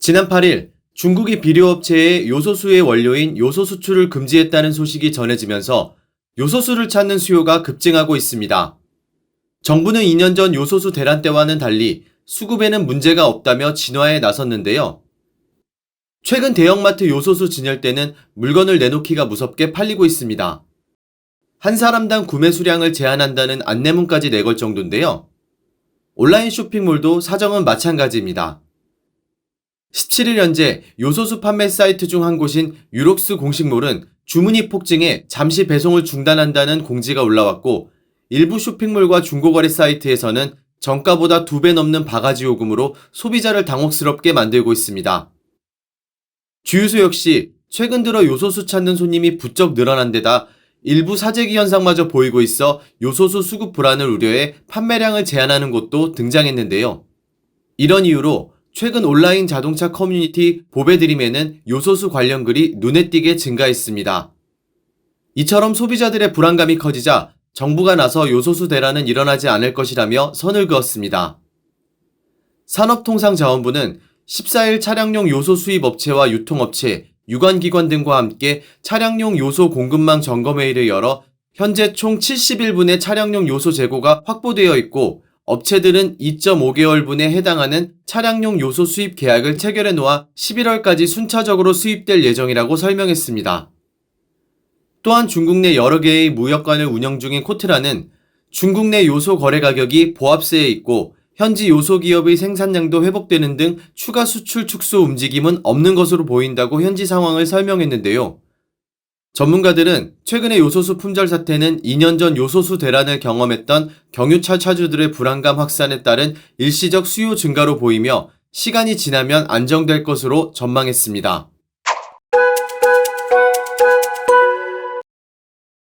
지난 8일 중국이 비료업체에 요소수의 원료인 요소 수출을 금지했다는 소식이 전해지면서 요소수를 찾는 수요가 급증하고 있습니다. 정부는 2년 전 요소수 대란 때와는 달리 수급에는 문제가 없다며 진화에 나섰는데요. 최근 대형마트 요소수 진열대는 물건을 내놓기가 무섭게 팔리고 있습니다. 한 사람당 구매 수량을 제한한다는 안내문까지 내걸 정도인데요. 온라인 쇼핑몰도 사정은 마찬가지입니다. 17일 현재 요소수 판매 사이트 중 한 곳인 유록스 공식몰은 주문이 폭증해 잠시 배송을 중단한다는 공지가 올라왔고 일부 쇼핑몰과 중고거래 사이트에서는 정가보다 두 배 넘는 바가지 요금으로 소비자를 당혹스럽게 만들고 있습니다. 주유소 역시 최근 들어 요소수 찾는 손님이 부쩍 늘어난 데다 일부 사재기 현상마저 보이고 있어 요소수 수급 불안을 우려해 판매량을 제한하는 곳도 등장했는데요. 이런 이유로 최근 온라인 자동차 커뮤니티 보배드림에는 요소수 관련 글이 눈에 띄게 증가했습니다. 이처럼 소비자들의 불안감이 커지자 정부가 나서 요소수 대란은 일어나지 않을 것이라며 선을 그었습니다. 산업통상자원부는 14일 차량용 요소 수입 업체와 유통업체, 유관기관 등과 함께 차량용 요소 공급망 점검회의를 열어 현재 총 71분의 차량용 요소 재고가 확보되어 있고 업체들은 2.5개월분에 해당하는 차량용 요소 수입 계약을 체결해 놓아 11월까지 순차적으로 수입될 예정이라고 설명했습니다. 또한 중국 내 여러 개의 무역관을 운영 중인 코트라는 중국 내 요소 거래 가격이 보합세에 있고 현지 요소 기업의 생산량도 회복되는 등 추가 수출 축소 움직임은 없는 것으로 보인다고 현지 상황을 설명했는데요. 전문가들은 최근의 요소수 품절 사태는 2년 전 요소수 대란을 경험했던 경유차 차주들의 불안감 확산에 따른 일시적 수요 증가로 보이며 시간이 지나면 안정될 것으로 전망했습니다.